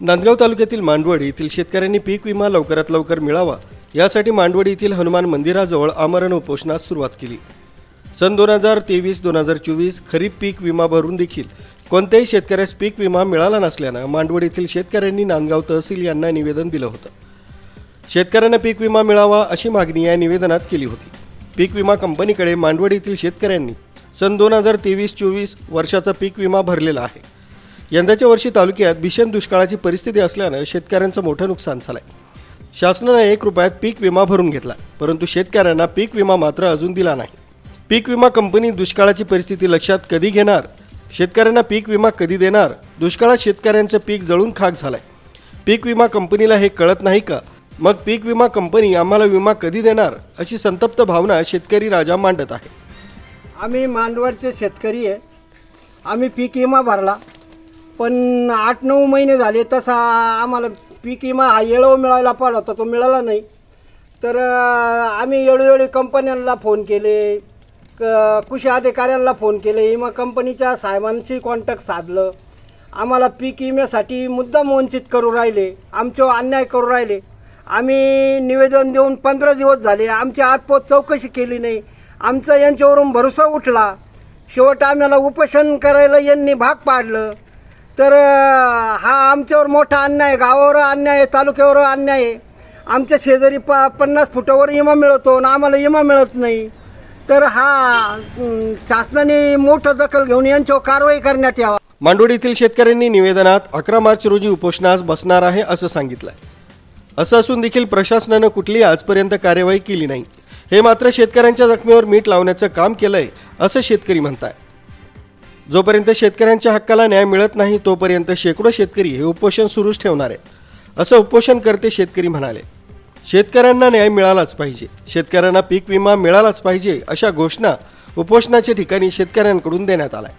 नांदगाव तालुक्यातील मांडवडी येथील शेतकऱ्यांनी पीक विमा लवकरात लवकर मिळावा यासाठी मांडवडी येथील हनुमान मंदिराजवळ आमरण उपोषणास सुरुवात केली. सन दोन हजार तेवीस दोन हजार चोवीस खरीप पीक विमा भरून देखील कोणत्याही शेतकऱ्यास पीक विमा मिळाला नसल्यानं मांडवडी येथील शेतकऱ्यांनी नांदगाव तहसील यांना निवेदन दिलं होतं. शेतकऱ्यांना पीक विमा मिळावा अशी मागणी या निवेदनात केली होती. पीक विमा कंपनीकडे मांडवडी येथील शेतकऱ्यांनी सन दोन हजार तेवीस चोवीस वर्षाचा पीक विमा भरलेला आहे. यंदाच्या वर्षी तालुक्यात भीषण दुष्काळाची परिस्थिती असल्यानं शेतकऱ्यांचं मोठं नुकसान झालं आहे शासनानं एक रुपयात पीक विमा भरून घेतला परंतु शेतकऱ्यांना पीक विमा मात्र अजून दिला नाही. पीक विमा कंपनी दुष्काळाची परिस्थिती लक्षात कधी घेणार? शेतकऱ्यांना पीक विमा कधी देणार? दुष्काळात शेतकऱ्यांचं पीक जळून खाक झालंय. पीक विमा कंपनीला हे कळत नाही का? मग पीक विमा कंपनी आम्हाला विमा कधी देणार? अशी संतप्त भावना शेतकरी राजा मांडत आहे. आम्ही मांडवडचे शेतकरी आहे. आम्ही पीक विमा भरला. पण आठ नऊ महिने झाले तसा आम्हाला पीक विमा हा येळव मिळायला पाहिजे होता तो मिळाला नाही. तर आम्ही वेळोवेळी कंपन्यांना फोन केले क कृषी अधिकाऱ्यांना फोन केले विमा कंपनीच्या साहेबांशी कॉन्टॅक्ट साधलं. आम्हाला पीक विम्यासाठी मुद्दाम वंचित करू राहिले आमच्यावर अन्याय करू राहिले. आम्ही निवेदन देऊन पंधरा दिवस झाले आमची आतपोत चौकशी केली नाही. आमचा यांच्यावरून भरोसा उठला. शेवट आम्हाला उपोषण करायला यांनी भाग पाडलं. तर हा आमच्यावर मोठा अन्याय आहे. गावावर अन्याय आहे तालुक्यावर अन्याय आहे. आमच्या शेजारी प पन्नास फुटावर विमा मिळतो आणि आम्हाला विमा मिळत नाही. तर हा शासनाने मोठं दखल घेऊन यांच्यावर कारवाई करण्यात यावा. मांडोडीतील शेतकऱ्यांनी निवेदनात अकरा मार्च रोजी उपोषणास बसणार आहे असं सांगितलं असं असून देखील प्रशासनानं कुठलीही आजपर्यंत कार्यवाही केली नाही. हे मात्र शेतकऱ्यांच्या जखमेवर मीठ लावण्याचं काम केलंय असं शेतकरी म्हणताय जोपर्यंत शेतकऱ्यांच्या हक्काला न्याय मिळत नाही तोपर्यंत शेकडो शेतकरी हे उपोषण सुरूच ठेवणार आहेत. असं उपोषण करते शेतकरी म्हणाले. शेतकऱ्यांना न्याय मिळालाच पाहिजे. शेतकऱ्यांना पीक विमा मिळालाच पाहिजे अशा घोषणा उपोषणाच्या ठिकाणी शेतकऱ्यांकडून देण्यात आलाय.